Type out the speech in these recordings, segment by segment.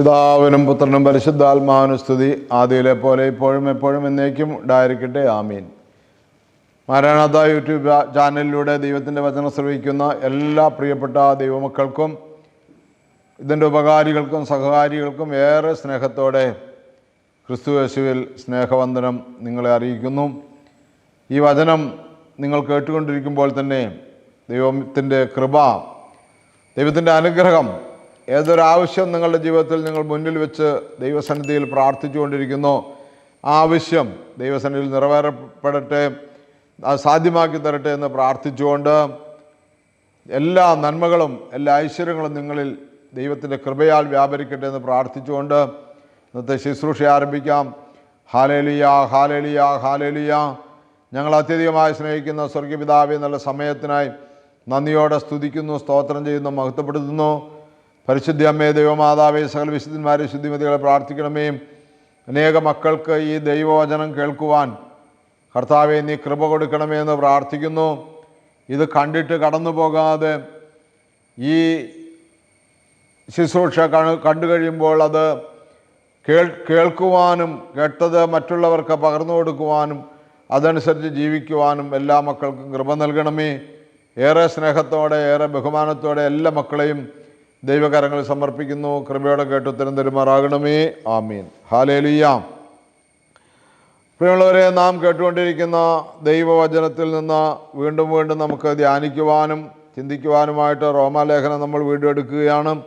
പിതാവിനും പുത്രനും പരിശുദ്ധാത്മാവിനും സ്തുതി. ആദ്യയിലെ പോലെ ഇപ്പോഴും എപ്പോഴും എന്നേക്കും ഉണ്ടായിരിക്കട്ടെ. ആമീൻ. മാരാണാഥ യൂട്യൂബ് ചാനലിലൂടെ ദൈവത്തിന്റെ വചനം ശ്രവിക്കുന്ന എല്ലാ പ്രിയപ്പെട്ട ദൈവമക്കൾക്കും ഇതിന്റെ ഉപകാരികൾക്കും സഹകാരികൾക്കും ഏറെ സ്നേഹത്തോടെ ക്രിസ്തു യേശുവിൽ സ്നേഹവന്ദനം നിങ്ങളെ അറിയിക്കുന്നു. ഈ വചനം നിങ്ങൾ കേട്ടുകൊണ്ടിരിക്കുമ്പോൾ തന്നെ ദൈവത്തിന്റെ കൃപ ദൈവത്തിന്റെ അനുഗ്രഹം ഏതൊരാവശ്യം നിങ്ങളുടെ ജീവിതത്തിൽ നിങ്ങൾ മുന്നിൽ വെച്ച് ദൈവസന്നിധിയിൽ പ്രാർത്ഥിച്ചുകൊണ്ടിരിക്കുന്നു. ആ ആവശ്യം ദൈവസന്നിധിയിൽ നിറവേറപ്പെടട്ടെ സാധ്യമാക്കി തരട്ടെ എന്ന് പ്രാർത്ഥിച്ചുകൊണ്ട് എല്ലാ നന്മകളും എല്ലാ ഐശ്വര്യങ്ങളും നിങ്ങളിൽ ദൈവത്തിന്റെ കൃപയാൽ വ്യാപരിക്കട്ടെ എന്ന് പ്രാർത്ഥിച്ചുകൊണ്ട് ഇന്നത്തെ ശുശ്രൂഷ ആരംഭിക്കാം. Hallelujah hallelujah hallelujah. ഞങ്ങൾ അത്യധികമായി സ്നേഹിക്കുന്ന സ്വർഗീയ പിതാവ് സമയത്തിനായി നന്ദിയോടെ സ്തുതിക്കുന്നു സ്തോത്രം ചെയ്യുന്നു മഹത്വപ്പെടുത്തുന്നു. പരിശുദ്ധി അമ്മേ ദൈവമാതാവേ സകല വിശുദ്ധന്മാരെ ശുദ്ധിമതികളെ പ്രാർത്ഥിക്കണമേ. അനേക മക്കൾക്ക് ഈ ദൈവവചനം കേൾക്കുവാൻ കർത്താവെ നീ കൃപ കൊടുക്കണമേ എന്ന് പ്രാർത്ഥിക്കുന്നു. ഇത് കണ്ടിട്ട് കടന്നു പോകാതെ ഈ ശുശ്രൂഷ കണു കണ്ടു കഴിയുമ്പോൾ അത് കേൾ കേൾക്കുവാനും കേട്ടത് മറ്റുള്ളവർക്ക് പകർന്നു കൊടുക്കുവാനും അതനുസരിച്ച് ജീവിക്കുവാനും എല്ലാ മക്കൾക്കും കൃപ നൽകണമേ. ഏറെ സ്നേഹത്തോടെ ഏറെ ബഹുമാനത്തോടെ എല്ലാ മക്കളെയും ദൈവകരങ്ങളിൽ സമർപ്പിക്കുന്നു. കൃപയോടെ കേട്ട് ഉത്തരം തരുമാറാകണമേ. ആമീൻ. ഹാലേലിയാം പ്രിയമുള്ളവരെ നാം കേട്ടുകൊണ്ടിരിക്കുന്ന ദൈവവചനത്തിൽ നിന്ന് വീണ്ടും വീണ്ടും നമുക്ക് ധ്യാനിക്കുവാനും ചിന്തിക്കുവാനുമായിട്ട് റോമാലേഖനം നമ്മൾ വീണ്ടും എടുക്കുകയാണ്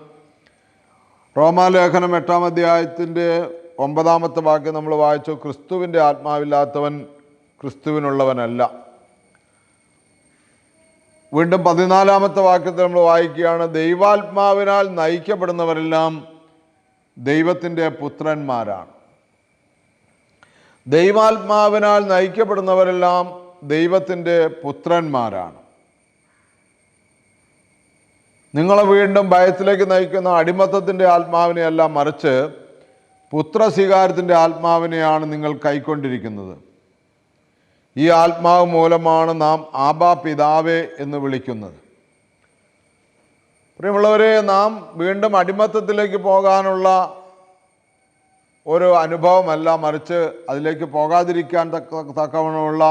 റോമാലേഖനം എട്ടാം അധ്യായത്തിന്റെ ഒമ്പതാമത്തെ വാക്യം നമ്മൾ വായിച്ചു. ക്രിസ്തുവിന്റെ ആത്മാവില്ലാത്തവൻ ക്രിസ്തുവിനുള്ളവനല്ല. വീണ്ടും പതിനാലാമത്തെ വാക്യത്തിൽ നമ്മൾ വായിക്കുകയാണ് ദൈവാത്മാവിനാൽ നയിക്കപ്പെടുന്നവരെല്ലാം ദൈവത്തിന്റെ പുത്രന്മാരാണ്. ദൈവാത്മാവിനാൽ നയിക്കപ്പെടുന്നവരെല്ലാം ദൈവത്തിന്റെ പുത്രന്മാരാണ്. നിങ്ങളെ വീണ്ടും ഭയത്തിലേക്ക് നയിക്കുന്ന അടിമത്തത്തിന്റെ ആത്മാവിനെയല്ല മറിച്ച് പുത്രസ്വീകാരത്തിന്റെ ആത്മാവിനെയാണ് നിങ്ങൾ കൈക്കൊണ്ടിരിക്കുന്നത്. ഈ ആത്മാവ് മൂലമാണ് നാം ആബാ പിതാവേ എന്ന് വിളിക്കുന്നത്. പ്രിയമുള്ളവരെ നാം വീണ്ടും അടിമത്തത്തിലേക്ക് പോകാനുള്ള ഒരു അനുഭവമല്ല മറിച്ച് അതിലേക്ക് പോകാതിരിക്കാൻ തക്ക തക്കവണ്ണമുള്ള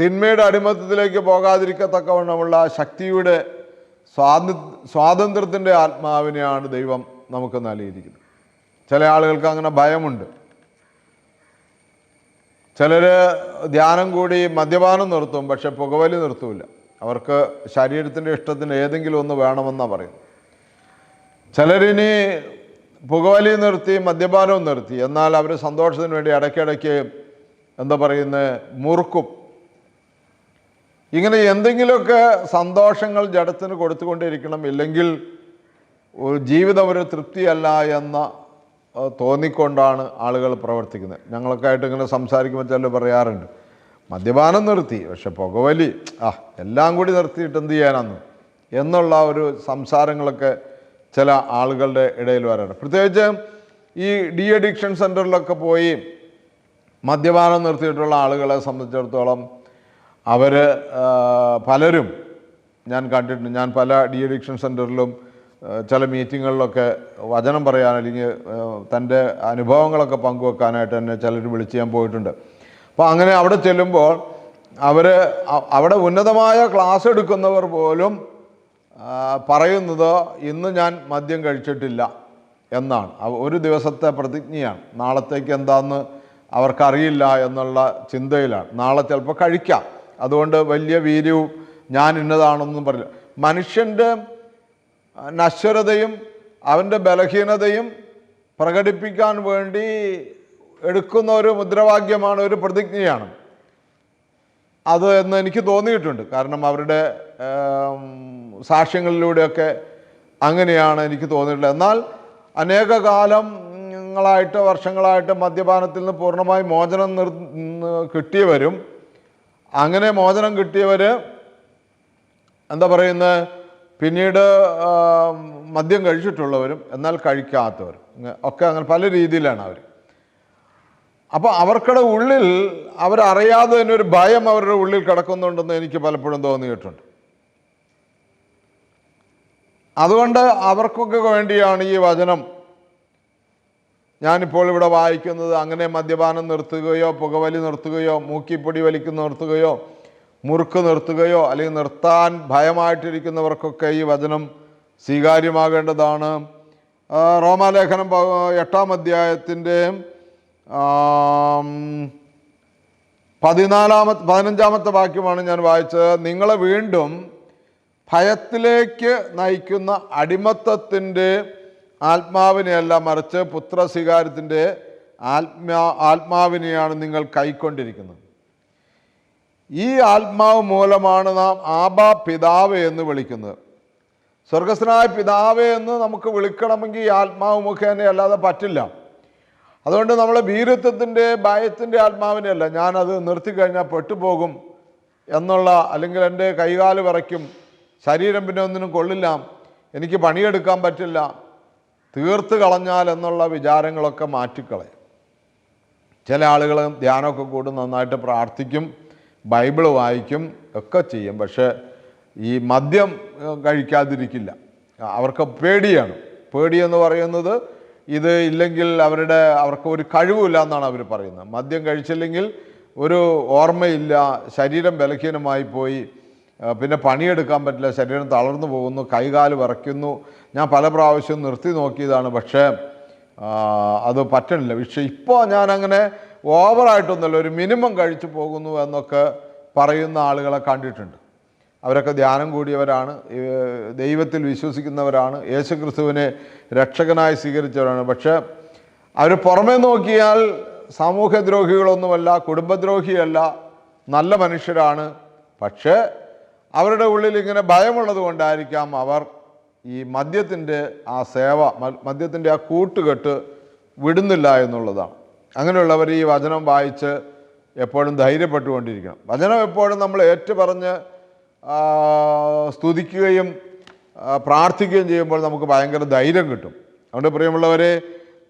തിന്മയുടെ അടിമത്തത്തിലേക്ക് പോകാതിരിക്കത്തക്കവണ്ണമുള്ള ശക്തിയുടെ സ്വാതി സ്വാതന്ത്ര്യത്തിന്റെ ആത്മാവിനെയാണ് ദൈവം നമുക്ക് നൽകിയിരിക്കുന്നത്. ചില ആളുകൾക്ക് അങ്ങനെ ഭയമുണ്ട്. ചിലർ ധ്യാനം കൂടി മദ്യപാനം നിർത്തും പക്ഷെ പുകവലി നിർത്തൂല. അവർക്ക് ശരീരത്തിന്റെ ഇഷ്ടത്തിന് ഏതെങ്കിലും ഒന്ന് വേണമെന്നാണ് പറയുന്നത്. ചിലരിനി പുകവലി നിർത്തി മദ്യപാനവും നിർത്തി എന്നാൽ അവർ സന്തോഷത്തിന് വേണ്ടി ഇടയ്ക്കിടയ്ക്ക് എന്താ പറയുന്നത് മുറുക്കും. ഇങ്ങനെ എന്തെങ്കിലുമൊക്കെ സന്തോഷങ്ങൾ ജഡത്തിന് കൊടുത്തുകൊണ്ടിരിക്കണം ഇല്ലെങ്കിൽ ഒരു ജീവിതം ഒരു തൃപ്തിയല്ല എന്ന തോന്നിക്കൊണ്ടാണ് ആളുകൾ പ്രവർത്തിക്കുന്നത്. ഞങ്ങളൊക്കെ ആയിട്ട് ഇങ്ങനെ സംസാരിക്കുമ്പോൾ ചിലർ പറയാറുണ്ട് മദ്യപാനം നിർത്തി പക്ഷെ പുകവലി ആ എല്ലാം കൂടി നിർത്തിയിട്ട് എന്ത് ചെയ്യാനാന്ന്? എന്നുള്ള ഒരു സംസാരങ്ങളൊക്കെ ചില ആളുകളുടെ ഇടയിൽ വരാറുണ്ട്. പ്രത്യേകിച്ച് ഈ ഡി അഡിക്ഷൻ സെന്ററിലൊക്കെ പോയി മദ്യപാനം നിർത്തിയിട്ടുള്ള ആളുകളെ സംബന്ധിച്ചിടത്തോളം അവർ പലരും ഞാൻ കണ്ടിട്ടുണ്ട്. ഞാൻ പല ഡി അഡിക്ഷൻ സെന്ററിലും ചില മീറ്റിങ്ങുകളിലൊക്കെ വചനം പറയാൻ അല്ലെങ്കിൽ തന്റെ അനുഭവങ്ങളൊക്കെ പങ്കുവെക്കാനായിട്ട് എന്നെ ചിലർ വിളിച്ച് ഞാൻ പോയിട്ടുണ്ട്. അപ്പോൾ അങ്ങനെ അവിടെ ചെല്ലുമ്പോൾ അവർ അവിടെ ഉന്നതമായ ക്ലാസ് എടുക്കുന്നവർ പോലും പറയുന്നത് ഇന്ന് ഞാൻ മദ്യം കഴിച്ചിട്ടില്ല എന്നാണ്. ഒരു ദിവസത്തെ പ്രതിജ്ഞയാണ്. നാളത്തേക്ക് എന്താന്ന് അവർക്കറിയില്ല എന്നുള്ള ചിന്തയിലാണ്. നാളെ ചിലപ്പോൾ കഴിക്കാം. അതുകൊണ്ട് വലിയ വീര്യവും ഞാൻ ഇന്നതാണെന്നും പറയില്ല മനുഷ്യന്റെ നശ്വരതയും അവന്റെ ബലഹീനതയും പ്രകടിപ്പിക്കാൻ വേണ്ടി എടുക്കുന്ന ഒരു മുദ്രാവാക്യമാണ് ഒരു പ്രതിജ്ഞയാണ്. അത് എന്ന് എനിക്ക് തോന്നിയിട്ടുണ്ട്. കാരണം അവരുടെ സാക്ഷ്യങ്ങളിലൂടെയൊക്കെ അങ്ങനെയാണ് എനിക്ക് തോന്നിയിട്ടുള്ളത്. എന്നാൽ അനേക കാലം ങ്ങളായിട്ട് വർഷങ്ങളായിട്ട് മദ്യപാനത്തിൽ നിന്ന് പൂർണമായി മോചനം നിർ കിട്ടിയവരും അങ്ങനെ മോചനം കിട്ടിയവർ എന്താ പറയുന്നത് പിന്നീട് മദ്യം കഴിച്ചിട്ടുള്ളവരും എന്നാൽ കഴിക്കാത്തവരും. ഒക്കെ അങ്ങനെ പല രീതിയിലാണ് അവർ അപ്പോൾ അവർക്കടെ ഉള്ളിൽ അവരറിയാതെ തന്നെ ഒരു ഭയം അവരുടെ ഉള്ളിൽ കിടക്കുന്നുണ്ടെന്ന് എനിക്ക് പലപ്പോഴും തോന്നിയിട്ടുണ്ട്. അതുകൊണ്ട് അവർക്കൊക്കെ വേണ്ടിയാണ് ഈ വചനം. ഞാനിപ്പോൾ ഇവിടെ വായിക്കുന്നത് അങ്ങനെ മദ്യപാനം നിർത്തുകയോ പുകവലി നിർത്തുകയോ മൂക്കിപ്പൊടി വലിക്കുന്ന നിർത്തുകയോ മുറുക്ക് നിർത്തുകയോ അല്ലെങ്കിൽ നിർത്താൻ ഭയമായിട്ടിരിക്കുന്നവർക്കൊക്കെ ഈ വചനം സ്വീകാര്യമാകേണ്ടതാണ്. റോമാലേഖനം എട്ടാം അധ്യായത്തിന്റെ പതിനാലാമത്തെ പതിനഞ്ചാമത്തെ വാക്യമാണ് ഞാൻ വായിച്ചത്. നിങ്ങളെ വീണ്ടും ഭയത്തിലേക്ക് നയിക്കുന്ന അടിമത്തത്തിന്റെ ആത്മാവിനെയല്ല മറിച്ച് പുത്രസ്വീകാരത്തിന്റെ ആത്മാ ആത്മാവിനെയാണ് നിങ്ങൾ കൈക്കൊണ്ടിരിക്കുന്നത്. ഈ ആത്മാവ് മൂലമാണ് നാം ആബാ പിതാവ് എന്ന് വിളിക്കുന്നത്. സ്വർഗസ്വനായ പിതാവ് എന്ന് നമുക്ക് വിളിക്കണമെങ്കിൽ ഈ ആത്മാവ് മുഖേന അല്ലാതെ പറ്റില്ല. അതുകൊണ്ട് നമ്മളെ വീരത്വത്തിന്റെ ഭയത്തിന്റെ ആത്മാവിനെയല്ല ഞാനത് നിർത്തിക്കഴിഞ്ഞാൽ പെട്ടുപോകും എന്നുള്ള അല്ലെങ്കിൽ എന്റെ കൈകാൽ വിറയ്ക്കും ശരീരം പിന്നെ ഒന്നിനും കൊള്ളില്ല എനിക്ക് പണിയെടുക്കാൻ പറ്റില്ല തീർത്ത് കളഞ്ഞാൽ എന്നുള്ള വിചാരങ്ങളൊക്കെ മാറ്റിക്കളയും. ചില ആളുകൾ ധ്യാനമൊക്കെ കൂടി നന്നായിട്ട് പ്രാർത്ഥിക്കും ബൈബിൾ വായിക്കും ഒക്കെ ചെയ്യും. പക്ഷേ ഈ മദ്യം കഴിക്കാതിരിക്കില്ല. അവർക്ക് പേടിയാണ്. പേടിയെന്ന് പറയുന്നത് ഇത് ഇല്ലെങ്കിൽ അവരുടെ അവർക്ക് ഒരു കഴിവില്ല എന്നാണ് അവർ പറയുന്നത്. മദ്യം കഴിച്ചില്ലെങ്കിൽ ഒരു ഓർമ്മയില്ല ശരീരം ബലഹീനമായി പോയി പിന്നെ പണിയെടുക്കാൻ പറ്റില്ല ശരീരം തളർന്നു പോകുന്നു കൈകാൽ വിറയ്ക്കുന്നു. ഞാൻ പല പ്രാവശ്യം നിർത്തി നോക്കിയതാണ്. പക്ഷേ അത് പറ്റണില്ല. പക്ഷേ ഇപ്പോൾ ഞാനങ്ങനെ ഓവറായിട്ടൊന്നുമല്ല ഒരു മിനിമം കഴിച്ചു പോകുന്നു എന്നൊക്കെ പറയുന്ന ആളുകളെ കണ്ടിട്ടുണ്ട്. അവരൊക്കെ ധ്യാനം കൂടിയവരാണ് ദൈവത്തിൽ വിശ്വസിക്കുന്നവരാണ് യേശുക്രിസ്തുവിനെ രക്ഷകനായി സ്വീകരിച്ചവരാണ്. പക്ഷേ അവർ പുറമേ നോക്കിയാൽ സാമൂഹ്യദ്രോഹികളൊന്നുമല്ല കുടുംബദ്രോഹിയല്ല നല്ല മനുഷ്യരാണ്. പക്ഷേ അവരുടെ ഉള്ളിൽ ഇങ്ങനെ ഭയമുള്ളത് കൊണ്ടായിരിക്കാം അവർ ഈ മദ്യത്തിന്റെ ആ സേവ മദ്യത്തിന്റെ ആ കൂട്ടുകെട്ട് വിടുന്നില്ല എന്നുള്ളതാണ്. അങ്ങനെയുള്ളവർ ഈ വചനം വായിച്ച് എപ്പോഴും ധൈര്യപ്പെട്ടുകൊണ്ടിരിക്കണം. വചനം എപ്പോഴും നമ്മൾ ഏറ്റുപറഞ്ഞ് പറഞ്ഞ് സ്തുതിക്കുകയും പ്രാർത്ഥിക്കുകയും ചെയ്യുമ്പോൾ നമുക്ക് ഭയങ്കര ധൈര്യം കിട്ടും. അതുകൊണ്ട് പ്രിയമുള്ളവരെ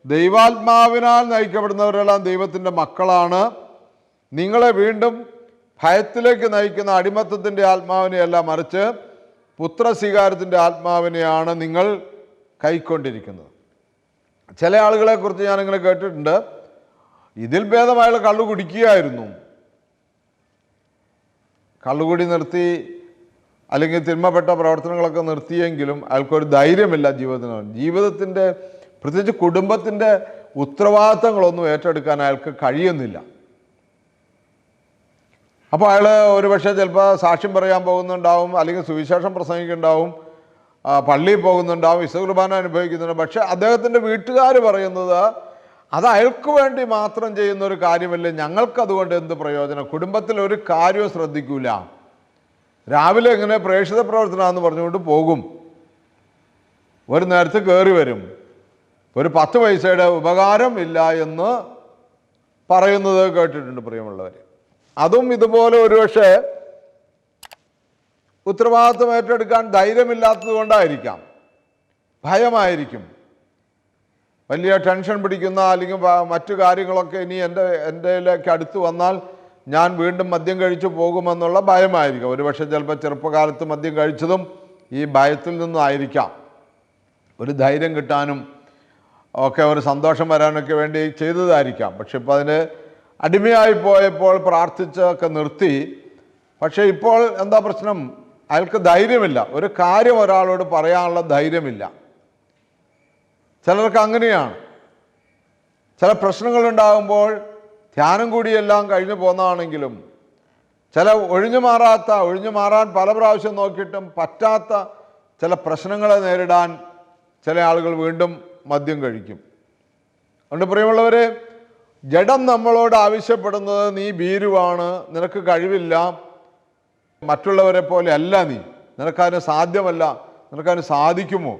ദൈവാത്മാവിനാൽ നയിക്കപ്പെടുന്നവരെല്ലാം ദൈവത്തിന്റെ മക്കളാണ്. നിങ്ങളെ വീണ്ടും ഭയത്തിലേക്ക് നയിക്കുന്ന അടിമത്തത്തിന്റെ ആത്മാവിനെയല്ല മറിച്ച് പുത്രസ്വീകാരത്തിന്റെ ആത്മാവിനെയാണ് നിങ്ങൾ കൈക്കൊണ്ടിരിക്കുന്നത്. ചില ആളുകളെക്കുറിച്ച് ഞാനിങ്ങനെ കേട്ടിട്ടുണ്ട്. ഇതിൽ ഭേദമായ കള്ളു കുടിക്കുകയായിരുന്നു. കള്ളുകുടി നിർത്തി അല്ലെങ്കിൽ തിന്മപ്പെട്ട പ്രവർത്തനങ്ങളൊക്കെ നിർത്തിയെങ്കിലും അയാൾക്കൊരു ധൈര്യമില്ല ജീവിതത്തിന്. ജീവിതത്തിന്റെ പ്രത്യേകിച്ച് കുടുംബത്തിന്റെ ഉത്തരവാദിത്തങ്ങളൊന്നും ഏറ്റെടുക്കാൻ അയാൾക്ക് കഴിയുന്നില്ല. അപ്പോൾ അയാൾ ഒരുപക്ഷെ ചിലപ്പോൾ സാക്ഷ്യം പറയാൻ പോകുന്നുണ്ടാവും അല്ലെങ്കിൽ സുവിശേഷം പ്രസംഗിക്കുന്നുണ്ടാവും പള്ളിയിൽ പോകുന്നുണ്ടാവും വിശ്വകുർബാന അനുഭവിക്കുന്നുണ്ട് പക്ഷേ അദ്ദേഹത്തിന്റെ വീട്ടുകാർ പറയുന്നത് അത് അയാൾക്ക് വേണ്ടി മാത്രം ചെയ്യുന്ന ഒരു കാര്യമല്ല? ഞങ്ങൾക്ക് അതുകൊണ്ട് എന്ത് പ്രയോജനം? കുടുംബത്തിൽ ഒരു കാര്യവും ശ്രദ്ധിക്കൂല. രാവിലെ ഇങ്ങനെ പ്രേക്ഷിത പ്രവർത്തനമാണെന്ന് പറഞ്ഞുകൊണ്ട് പോകും. ഒരു നേരത്ത് കയറി വരും. ഒരു പത്ത് പൈസയുടെ ഉപകാരം ഇല്ല എന്ന് പറയുന്നത് കേട്ടിട്ടുണ്ട് പ്രിയമുള്ളവർ അതും ഇതുപോലെ ഒരുപക്ഷെ ഉത്തരവാദിത്വം ഏറ്റെടുക്കാൻ ധൈര്യമില്ലാത്തത് കൊണ്ടായിരിക്കാം. ഭയമായിരിക്കും. വലിയ ടെൻഷൻ പിടിക്കുന്ന അല്ലെങ്കിൽ മറ്റു കാര്യങ്ങളൊക്കെ ഇനി എന്റെ എന്റെയിലേക്ക് അടുത്ത് വന്നാൽ ഞാൻ വീണ്ടും മദ്യം കഴിച്ചു പോകുമെന്നുള്ള ഭയമായിരിക്കും. ഒരുപക്ഷെ ചിലപ്പോൾ ചെറുപ്പകാലത്ത് മദ്യം കഴിച്ചതും ഈ ഭയത്തിൽ നിന്നായിരിക്കാം. ഒരു ധൈര്യം കിട്ടാനും ഒക്കെ ഒരു സന്തോഷം വരാനൊക്കെ വേണ്ടി ചെയ്തതായിരിക്കാം. പക്ഷെ ഇപ്പോൾ അതിന് അടിമയായി പോയപ്പോൾ പ്രാർത്ഥിച്ചൊക്കെ നിർത്തി. പക്ഷേ ഇപ്പോൾ എന്താ പ്രശ്നം? അയാൾക്ക് ധൈര്യമില്ല. ഒരു കാര്യം ഒരാളോട് പറയാനുള്ള ധൈര്യമില്ല. ചിലർക്ക് അങ്ങനെയാണ്. ചില പ്രശ്നങ്ങളുണ്ടാകുമ്പോൾ ധ്യാനം കൂടിയെല്ലാം കഴിഞ്ഞു പോന്നതാണെങ്കിലും ചില ഒഴിഞ്ഞു മാറാത്ത ഒഴിഞ്ഞു മാറാൻ പല പ്രാവശ്യം നോക്കിയിട്ടും പറ്റാത്ത ചില പ്രശ്നങ്ങളെ നേരിടാൻ ചില ആളുകൾ വീണ്ടും മദ്യം കഴിക്കും. അതുകൊണ്ട് പ്രിയമുള്ളവരെ ജഡം നമ്മളോട് ആവശ്യപ്പെടുന്നത് നീ ഭീരുവാണ് നിനക്ക് കഴിവില്ല മറ്റുള്ളവരെ പോലെ അല്ല നീ. നിനക്കതിന് സാധ്യമല്ല നിനക്കതിന് സാധിക്കുമോ?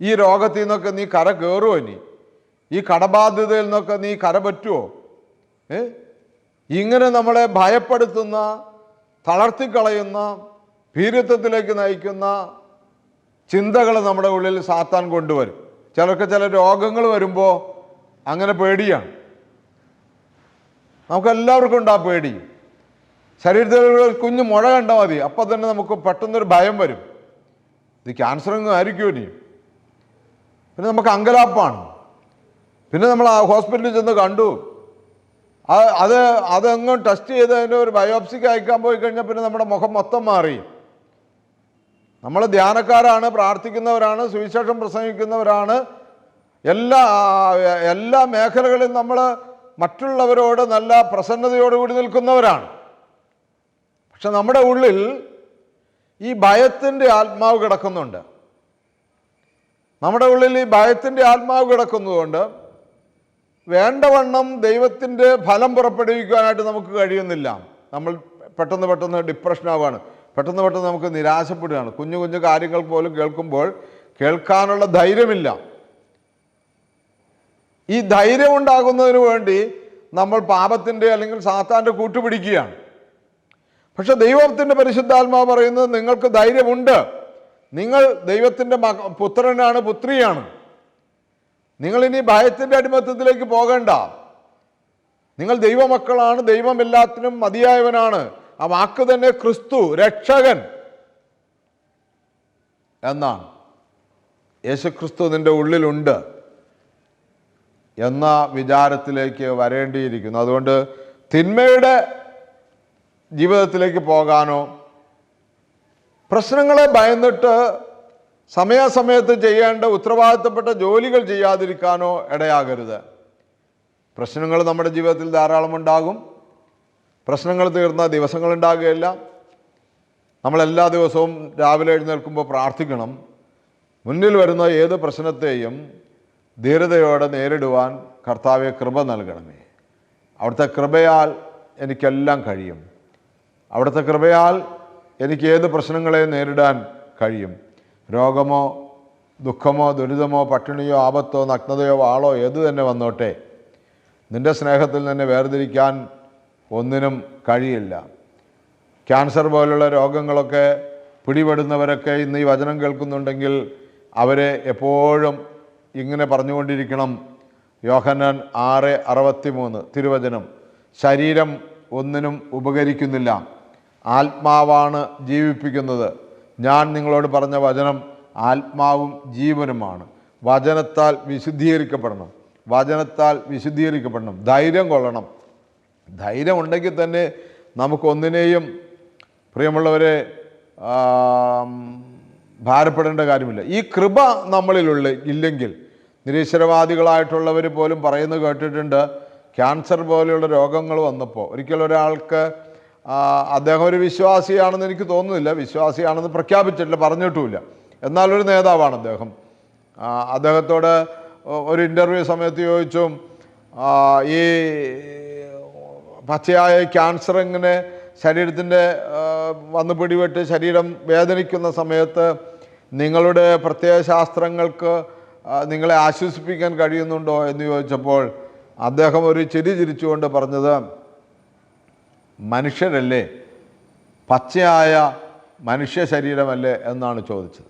ഈ രോഗത്തിൽ നിന്നൊക്കെ നീ കര കയറുമോ നീ ഈ കടബാധ്യതയിൽ നിന്നൊക്കെ നീ കര പറ്റുമോ ഏ? ഇങ്ങനെ നമ്മളെ ഭയപ്പെടുത്തുന്ന തളർത്തിക്കളയുന്ന ഭീരുത്വത്തിലേക്ക് നയിക്കുന്ന ചിന്തകൾ നമ്മുടെ ഉള്ളിൽ സാത്താൻ കൊണ്ടുവരും. ചിലർക്ക് ചില രോഗങ്ങൾ വരുമ്പോൾ അങ്ങനെ പേടിയാണ്. നമുക്കെല്ലാവർക്കും ഉണ്ട് പേടി. ശരീരത്തിൽ കുഞ്ഞു മുഴ കണ്ടാൽ മതി. അപ്പം തന്നെ നമുക്ക് പെട്ടെന്നൊരു ഭയം വരും. ഇത് ക്യാൻസർ ഒന്നും ആയിരിക്കുമോ ഇനി? പിന്നെ നമുക്ക് അങ്കലാപ്പാണ്. പിന്നെ നമ്മൾ ആ ഹോസ്പിറ്റലിൽ ചെന്ന് കണ്ടു. അത് അതെങ്ങും ടെസ്റ്റ് ചെയ്ത് അതിന്റെ ഒരു ബയോപ്സിക്ക് അയക്കാൻ പോയി കഴിഞ്ഞാൽ പിന്നെ നമ്മുടെ മുഖം മൊത്തം മാറി. നമ്മൾ ധ്യാനക്കാരാണ് പ്രാർത്ഥിക്കുന്നവരാണ് സുവിശേഷം പ്രസംഗിക്കുന്നവരാണ്. എല്ലാ എല്ലാ മേഖലകളിലും നമ്മൾ മറ്റുള്ളവരോട് നല്ല പ്രസന്നതയോടുകൂടി നിൽക്കുന്നവരാണ്. പക്ഷെ നമ്മുടെ ഉള്ളിൽ ഈ ഭയത്തിന്റെ ആത്മാവ് കിടക്കുന്നുണ്ട്. നമ്മുടെ ഉള്ളിൽ ഈ ഭയത്തിന്റെ ആത്മാവ് കിടക്കുന്നതുകൊണ്ട് വേണ്ടവണ്ണം ദൈവത്തിന്റെ ഫലം പുറപ്പെടുവിക്കാനായിട്ട് നമുക്ക് കഴിയുന്നില്ല. നമ്മൾ പെട്ടെന്ന് പെട്ടെന്ന് ഡിപ്രഷനാവുകയാണ് പെട്ടെന്ന് പെട്ടെന്ന് നമുക്ക് നിരാശപ്പെടുകയാണ്. കുഞ്ഞു കുഞ്ഞു കാര്യങ്ങൾ പോലും കേൾക്കുമ്പോൾ കേൾക്കാനുള്ള ധൈര്യമില്ല. ഈ ധൈര്യം ഉണ്ടാകുന്നതിന് വേണ്ടി നമ്മൾ പാപത്തിന്റെ അല്ലെങ്കിൽ സാത്താന്റെ കൂട്ടുപിടിക്കുകയാണ്. പക്ഷെ ദൈവത്തിന്റെ പരിശുദ്ധാത്മാവ് പറയുന്നത് നിങ്ങൾക്ക് ധൈര്യമുണ്ട്. നിങ്ങൾ ദൈവത്തിന്റെ പുത്രനാണ് പുത്രിയാണ്. നിങ്ങൾ ഇനി ഭയത്തിന്റെ അടിമത്തത്തിലേക്ക് പോകണ്ട. നിങ്ങൾ ദൈവമക്കളാണ് ദൈവം എല്ലാത്തിനും മതിയായവനാണ്. ആ വാക്ക് തന്നെ ക്രിസ്തു രക്ഷകൻ എന്നാണ്. യേശു ക്രിസ്തു നിന്റെ ഉള്ളിലുണ്ട് എന്ന വിചാരത്തിലേക്ക് വരേണ്ടിയിരിക്കുന്നു. അതുകൊണ്ട് തിന്മയുടെ ജീവിതത്തിലേക്ക് പോകാനോ പ്രശ്നങ്ങളെ ഭയന്നിട്ട് സമയാസമയത്ത് ചെയ്യേണ്ട ഉത്തരവാദിത്തപ്പെട്ട ജോലികൾ ചെയ്യാതിരിക്കാനോ ഇടയാകരുത്. പ്രശ്നങ്ങൾ നമ്മുടെ ജീവിതത്തിൽ ധാരാളം ഉണ്ടാകും. പ്രശ്നങ്ങൾ തീർന്ന ദിവസങ്ങൾ ഉണ്ടാകുകയില്ല. നമ്മളെല്ലാ ദിവസവും രാവിലെ എഴുന്നേൽക്കുമ്പോൾ പ്രാർത്ഥിക്കണം. മുന്നിൽ വരുന്ന ഏത് പ്രശ്നത്തെയും ധീരതയോടെ നേരിടുവാൻ കർത്താവെ കൃപ നൽകണമേ. അവിടുത്തെ കൃപയാൽ എനിക്കെല്ലാം കഴിയും. അവിടുത്തെ കൃപയാൽ എനിക്ക് ഏത് പ്രശ്നങ്ങളെ നേരിടാൻ കഴിയും? രോഗമോ ദുഃഖമോ ദുരിതമോ പട്ടിണിയോ ആപത്തോ നഗ്നതയോ വാളോ ഏത് തന്നെ വന്നോട്ടെ നിന്റെ സ്നേഹത്തിൽ നിന്നെ വേർതിരിക്കാൻ ഒന്നിനും കഴിയില്ല. ക്യാൻസർ പോലുള്ള രോഗങ്ങളൊക്കെ പിടിപെടുന്നവരൊക്കെ ഇന്ന് ഈ വചനം കേൾക്കുന്നുണ്ടെങ്കിൽ അവരെ എപ്പോഴും ഇങ്ങനെ പറഞ്ഞുകൊണ്ടിരിക്കണം. യോഹന്നാൻ ആറ് അറുപത്തി മൂന്ന് തിരുവചനം ശരീരം ഒന്നിനും ഉപകരിക്കുന്നില്ല. ആത്മാവാണ് ജീവിപ്പിക്കുന്നത്. ഞാൻ നിങ്ങളോട് പറഞ്ഞ വചനം ആത്മാവും ജീവനുമാണ്. വചനത്താൽ വിശുദ്ധീകരിക്കപ്പെടണം. വചനത്താൽ വിശുദ്ധീകരിക്കപ്പെടണം. ധൈര്യം കൊള്ളണം. ധൈര്യം ഉണ്ടെങ്കിൽ തന്നെ നമുക്കൊന്നിനെയും പ്രിയമുള്ളവരെ ഭാരപ്പെടേണ്ട കാര്യമില്ല. ഈ കൃപ നമ്മളിലുള്ള ഇല്ലെങ്കിൽ നിരീശ്വരവാദികളായിട്ടുള്ളവർ പോലും പറയുന്നത് കേട്ടിട്ടുണ്ട് ക്യാൻസർ പോലെയുള്ള രോഗങ്ങൾ വന്നപ്പോൾ ഒരിക്കലും ഒരാൾക്ക് അദ്ദേഹം ഒരു വിശ്വാസിയാണെന്ന് എനിക്ക് തോന്നുന്നില്ല. വിശ്വാസിയാണെന്ന് പ്രഖ്യാപിച്ചിട്ടില്ല പറഞ്ഞിട്ടുമില്ല. എന്നാലൊരു നേതാവാണ് അദ്ദേഹം. അദ്ദേഹത്തോട് ഒരു ഇന്റർവ്യൂ സമയത്ത് ചോദിച്ചും ഈ പച്ചയായ ക്യാൻസർ ഇങ്ങനെ ശരീരത്തിന്റെ വന്ന് പിടിപെട്ട് ശരീരം വേദനിക്കുന്ന സമയത്ത് നിങ്ങളുടെ പ്രത്യയശാസ്ത്രങ്ങൾക്ക് ശാസ്ത്രങ്ങൾക്ക് നിങ്ങളെ ആശ്വസിപ്പിക്കാൻ കഴിയുന്നുണ്ടോ എന്ന് ചോദിച്ചപ്പോൾ അദ്ദേഹം ഒരു ചിരി ചിരിച്ചുകൊണ്ട് പറഞ്ഞത് മനുഷ്യരല്ലേ? പച്ചയായ മനുഷ്യ ശരീരമല്ലേ എന്നാണ് ചോദിച്ചത്.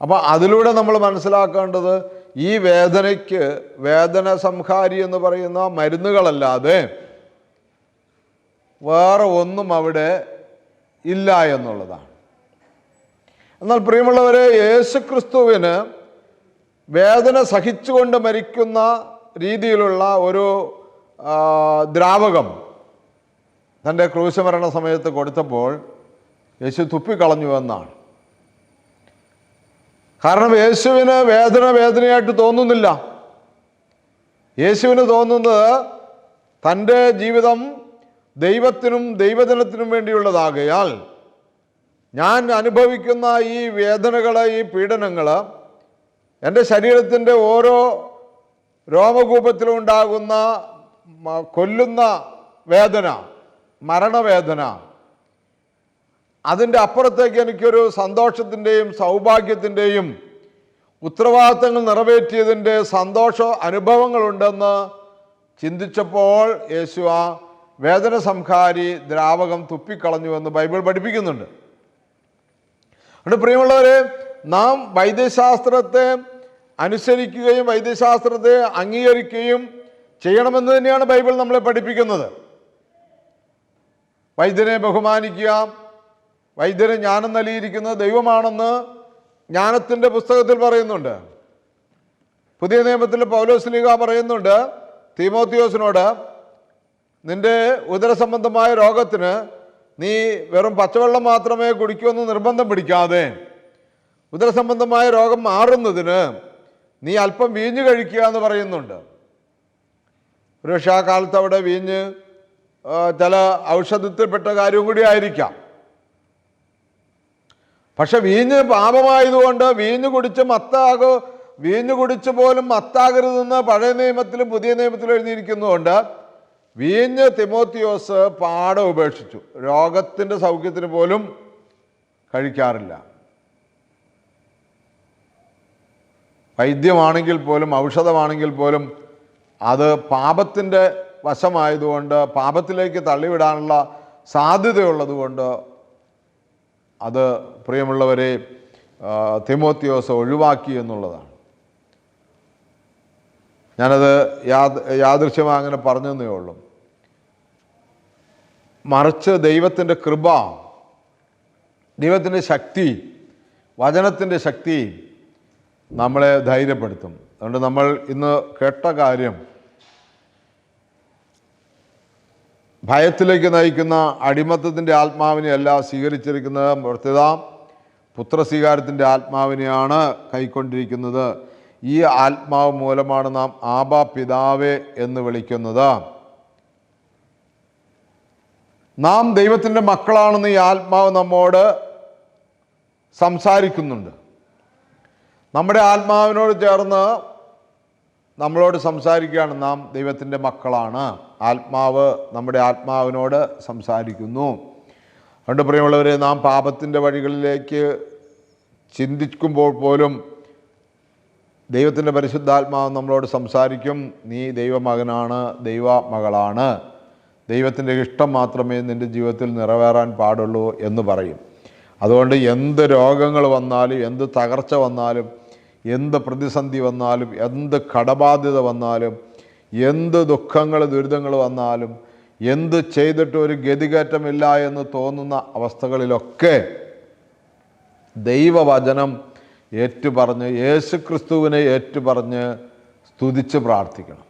അപ്പോൾ അതിലൂടെ നമ്മൾ മനസ്സിലാക്കേണ്ടത് ഈ വേദനയ്ക്ക് വേദന സംഹാരി എന്ന് പറയുന്ന മരുന്നുകളല്ലാതെ വേറെ ഒന്നും അവിടെ ഇല്ല എന്നുള്ളതാണ്. എന്നാൽ പ്രിയമുള്ളവരെ യേശു ക്രിസ്തുവിന് വേദന സഹിച്ചുകൊണ്ട് മരിക്കുന്ന രീതിയിലുള്ള ഒരു ദ്രാവകം തന്റെ ക്രൂശമരണ സമയത്ത് കൊടുത്തപ്പോൾ യേശു തുപ്പിക്കളഞ്ഞു എന്നാണ്. കാരണം യേശുവിന് വേദന വേദനയായിട്ട് തോന്നുന്നില്ല. യേശുവിന് തോന്നുന്നത് തന്റെ ജീവിതം ദൈവത്തിനും ദൈവജനത്തിനും വേണ്ടിയുള്ളതാകയാൽ ഞാൻ അനുഭവിക്കുന്ന ഈ വേദനകൾ ഈ പീഡനങ്ങൾ എന്റെ ശരീരത്തിന്റെ ഓരോ രോമകൂപത്തിലും ഉണ്ടാകുന്ന കൊല്ലുന്ന വേദന മരണവേദന. അതിന്റെ അപ്പുറത്തേക്ക് എനിക്കൊരു സന്തോഷത്തിന്റെയും സൗഭാഗ്യത്തിന്റെയും ഉത്തരവാദിത്തങ്ങൾ നിറവേറ്റിയതിന്റെ സന്തോഷ അനുഭവങ്ങളുണ്ടെന്ന് ചിന്തിച്ചപ്പോൾ യേശു ആ വേദന സംഹാരി ദ്രാവകം തുപ്പിക്കളഞ്ഞുവെന്ന് ബൈബിൾ പഠിപ്പിക്കുന്നുണ്ട്. അതുകൊണ്ട് പ്രിയമുള്ളവരെ നാം വൈദ്യശാസ്ത്രത്തെ അനുസരിക്കുകയും വൈദ്യശാസ്ത്രത്തെ അംഗീകരിക്കുകയും ചെയ്യണമെന്ന് തന്നെയാണ് ബൈബിൾ നമ്മളെ പഠിപ്പിക്കുന്നത്. വൈദ്യനെ ബഹുമാനിക്കുക. വൈദ്യന് ജ്ഞാനം നൽകിയിരിക്കുന്നത് ദൈവമാണെന്ന് ജ്ഞാനത്തിന്റെ പുസ്തകത്തിൽ പറയുന്നുണ്ട്. പുതിയ നിയമത്തിൽ പൗലോസ്ലീഗ പറയുന്നുണ്ട് തീമോത്തിയോസിനോട് നിന്റെ ഉദരസംബന്ധമായ രോഗത്തിന് നീ വെറും പച്ചവെള്ളം മാത്രമേ കുടിക്കൂ എന്ന് നിർബന്ധം പിടിക്കാതെ ഉദരസംബന്ധമായ രോഗം മാറുന്നതിന് നീ അല്പം വീഞ്ഞ് കഴിക്കുക എന്ന് പറയുന്നുണ്ട്. ഒരുപക്ഷെ ആ കാലത്ത് അവിടെ വീഞ്ഞ് ചില ഔഷധത്തിൽപ്പെട്ട കാര്യവും കൂടി ആയിരിക്കാം. പക്ഷെ വീഞ്ഞ് പാപമായതുകൊണ്ട് വീഞ്ഞ് കുടിച്ച് മത്താകോ വീഞ്ഞ് കുടിച്ച് പോലും മത്താകരുതെന്ന് പഴയ നിയമത്തിലും പുതിയ നിയമത്തിലും എഴുതിയിരിക്കുന്നതുകൊണ്ട് വീഞ്ഞ് തിമോത്തിയോസ് പാടം ഉപേക്ഷിച്ചു. രോഗത്തിന്റെ സൗഖ്യത്തിന് പോലും കഴിക്കാറില്ല. വൈദ്യമാണെങ്കിൽ പോലും ഔഷധമാണെങ്കിൽ പോലും അത് പാപത്തിന്റെ വശമായതുകൊണ്ട് പാപത്തിലേക്ക് തള്ളിവിടാനുള്ള സാധ്യതയുള്ളതുകൊണ്ട് അത് പ്രിയമുള്ളവരെ തിമോത്യോസ് ഒഴിവാക്കി എന്നുള്ളതാണ്. ഞാനത് യാദ് യാദൃശ്യമായി അങ്ങനെ പറഞ്ഞതേ ഉള്ളൂ. മറിച്ച് ദൈവത്തിന്റെ കൃപ ദൈവത്തിന്റെ ശക്തി വചനത്തിന്റെ ശക്തി നമ്മളെ ധൈര്യപ്പെടുത്തും. അതുകൊണ്ട് നമ്മൾ ഇന്ന് കേട്ട കാര്യം ഭയത്തിലേക്ക് നയിക്കുന്ന അടിമത്തത്തിന്റെ ആത്മാവിനെയല്ല സ്വീകരിച്ചിരിക്കുന്നത് പ്രത്യേക പുത്രസ്വീകാരത്തിന്റെ ആത്മാവിനെയാണ് കൈക്കൊണ്ടിരിക്കുന്നത്. ഈ ആത്മാവ് മൂലമാണ് നാം ആബാ പിതാവേ എന്ന് വിളിക്കുന്നത്. നാം ദൈവത്തിന്റെ മക്കളാണെന്ന് ഈ ആത്മാവ് നമ്മോട് സംസാരിക്കുന്നുണ്ട്. നമ്മുടെ ആത്മാവിനോട് ചേർന്ന് നമ്മളോട് സംസാരിക്കുകയാണ് നാം ദൈവത്തിന്റെ മക്കളാണ്. ആത്മാവ് നമ്മുടെ ആത്മാവിനോട് സംസാരിക്കുന്നു. അതുകൊണ്ട് പ്രിയമുള്ളവരെ നാം പാപത്തിന്റെ വഴികളിലേക്ക് ചിന്തിക്കുമ്പോൾ പോലും ദൈവത്തിന്റെ പരിശുദ്ധാത്മാവ് നമ്മളോട് സംസാരിക്കും. നീ ദൈവമകനാണ് ദൈവമകളാണ്. ദൈവത്തിന്റെ ഇഷ്ടം മാത്രമേ നിന്റെ ജീവിതത്തിൽ നിറവേറാൻ പാടുള്ളൂ എന്ന് പറയും. അതുകൊണ്ട് എന്ത് രോഗങ്ങൾ വന്നാലും എന്ത് തകർച്ച വന്നാലും എന്ത് പ്രതിസന്ധി വന്നാലും എന്ത് കടബാധ്യത വന്നാലും എന്ത് ദുഃഖങ്ങൾ ദുരിതങ്ങൾ വന്നാലും എന്ത് ചെയ്തിട്ട് ഒരു ഗതികയറ്റമില്ല എന്ന് തോന്നുന്ന അവസ്ഥകളിലൊക്കെ ദൈവവചനം ഏറ്റുപറഞ്ഞ് യേശു ക്രിസ്തുവിനെ ഏറ്റുപറഞ്ഞ് സ്തുതിച്ച് പ്രാർത്ഥിക്കണം.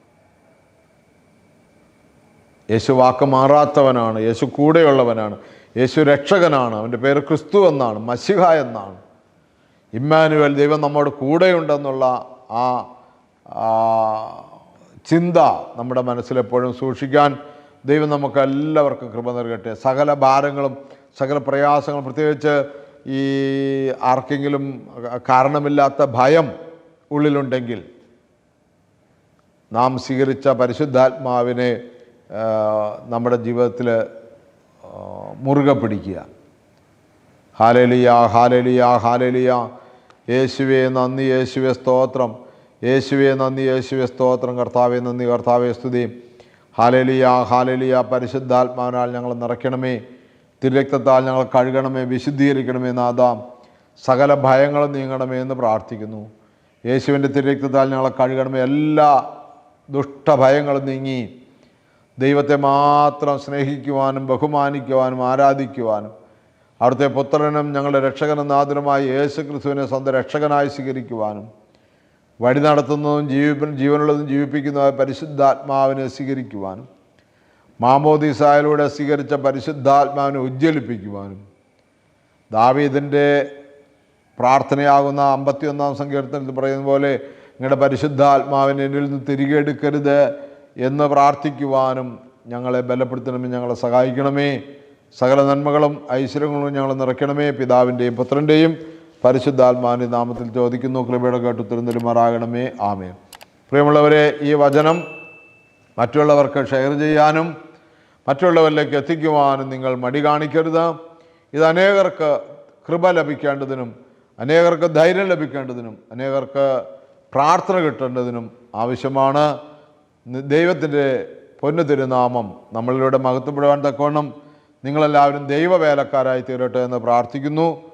യേശു വാക്ക് മാറാത്തവനാണ് യേശു കൂടെയുള്ളവനാണ് യേശു രക്ഷകനാണ് അവന്റെ പേര് ക്രിസ്തു എന്നാണ് മഷിഹ എന്നാണ്. ഇമ്മാനുവൽ ദൈവം നമ്മോട് കൂടെയുണ്ടെന്നുള്ള ആ, ചിന്ത നമ്മുടെ മനസ്സിലെപ്പോഴും സൂക്ഷിക്കാൻ ദൈവം നമുക്ക് എല്ലാവർക്കും കൃപ നൽകട്ടെ. സകല ഭാരങ്ങളും സകല പ്രയാസങ്ങളും പ്രത്യേകിച്ച് ഈ ആർക്കെങ്കിലും കാരണമില്ലാത്ത ഭയം ഉള്ളിലുണ്ടെങ്കിൽ നാം സ്വീകരിച്ച പരിശുദ്ധാത്മാവിനെ നമ്മുടെ ജീവിതത്തിൽ മുറുകെ പിടിക്കുക. ഹാലലിയ ഹാലലിയ ഹാലലിയ. യേശുവേ നന്ദി. യേശുവേ സ്തോത്രം. യേശുവെ നന്ദി. യേശുവെ സ്തോത്രം. കർത്താവെ നന്ദി. കർത്താവെ സ്തുതി. ഹാലലിയ ഹാലലിയ. പരിശുദ്ധാത്മാവിനാൽ ഞങ്ങൾ നിറയ്ക്കണമേ. തിരുരക്തത്താൽ ഞങ്ങൾ കഴുകണമേ. വിശുദ്ധീകരിക്കണമേ നാദാം സകല ഭയങ്ങളും നീങ്ങണമേ എന്ന് പ്രാർത്ഥിക്കുന്നു. യേശുവിന്റെ തിരുരക്തത്താൽ ഞങ്ങളെ കഴുകണമേ. എല്ലാ ദുഷ്ടഭയങ്ങളും നീങ്ങി ദൈവത്തെ മാത്രം സ്നേഹിക്കുവാനും ബഹുമാനിക്കുവാനും ആരാധിക്കുവാനും അവിടുത്തെ പുത്രനും ഞങ്ങളുടെ രക്ഷകനും നാഥനുമായി യേശു ക്രിസ്തുവിനെ സ്വന്തം രക്ഷകനായി സ്വീകരിക്കുവാനും വഴി നടത്തുന്നതും ജീവിപ്പൻ ജീവനുള്ളതും ജീവിപ്പിക്കുന്നതായ പരിശുദ്ധാത്മാവിനെ സ്വീകരിക്കുവാനും മാമോദീസായിലൂടെ സ്വീകരിച്ച പരിശുദ്ധാത്മാവിനെ ഉജ്ജ്വലിപ്പിക്കുവാനും ദാവീദിന്റെ പ്രാർത്ഥനയാകുന്ന അമ്പത്തിയൊന്നാം സങ്കീർത്തനത്തിൽ പറയുന്ന പോലെ നിങ്ങളുടെ പരിശുദ്ധാത്മാവിനെ എന്നിൽ നിന്ന് തിരികെ എടുക്കരുത് എന്ന് പ്രാർത്ഥിക്കുവാനും ഞങ്ങളെ ബലപ്പെടുത്തണമേ ഞങ്ങളെ സഹായിക്കണമേ. സകല നന്മകളും ഐശ്വര്യങ്ങളും ഞങ്ങൾ നിറയ്ക്കണമേ. പിതാവിന്റെയും പുത്രന്റെയും പരിശുദ്ധാത്മാവിന്റെ നാമത്തിൽ ചോദിക്കുന്നു. കൃപയുടെ കേട്ട് ഉത്തരം തരുമാറാകണമേ. ആമേ പ്രിയമുള്ളവരെ ഈ വചനം മറ്റുള്ളവർക്ക് ഷെയർ ചെയ്യാനും മറ്റുള്ളവരിലേക്ക് എത്തിക്കുവാനും നിങ്ങൾ മടി കാണിക്കരുത്. ഇത് അനേകർക്ക് കൃപ ലഭിക്കേണ്ടതിനും അനേകർക്ക് ധൈര്യം ലഭിക്കേണ്ടതിനും അനേകർക്ക് പ്രാർത്ഥന കിട്ടേണ്ടതിനും ആവശ്യമാണ്. ദൈവത്തിന്റെ പൊന്നു തിരുനാമം നമ്മളിലൂടെ മഹത്വപ്പെടുവാൻ തക്കവണ്ണം നിങ്ങളെല്ലാവരും ദൈവവേലക്കാരായി തീരട്ടെ എന്ന് പ്രാർത്ഥിക്കുന്നു.